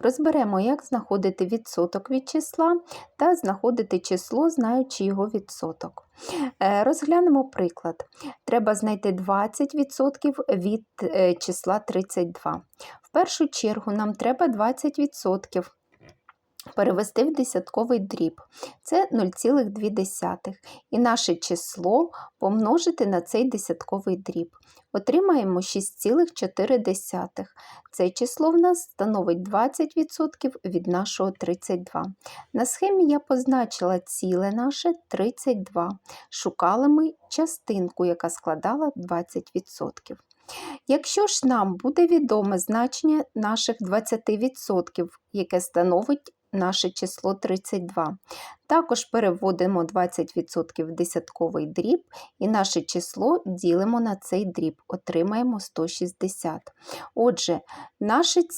Розберемо, як знаходити відсоток від числа та знаходити число, знаючи його відсоток. Е, Розглянемо приклад. Треба знайти 20% від е, числа 32. В першу чергу нам треба 20% перевести в десятковий дріб. Це 0,2. І наше число помножити на цей десятковий дріб. Отримаємо 6,4. Це число в нас становить 20% від нашого 32. На схемі я позначила ціле наше 32. Шукали ми частинку, яка складала 20%. Якщо ж нам буде відоме значення наших 20%, яке становить наше число 32, також переводимо 20% в десятковий дріб і наше число ділимо на цей дріб, отримаємо 160. Отже, наше ціле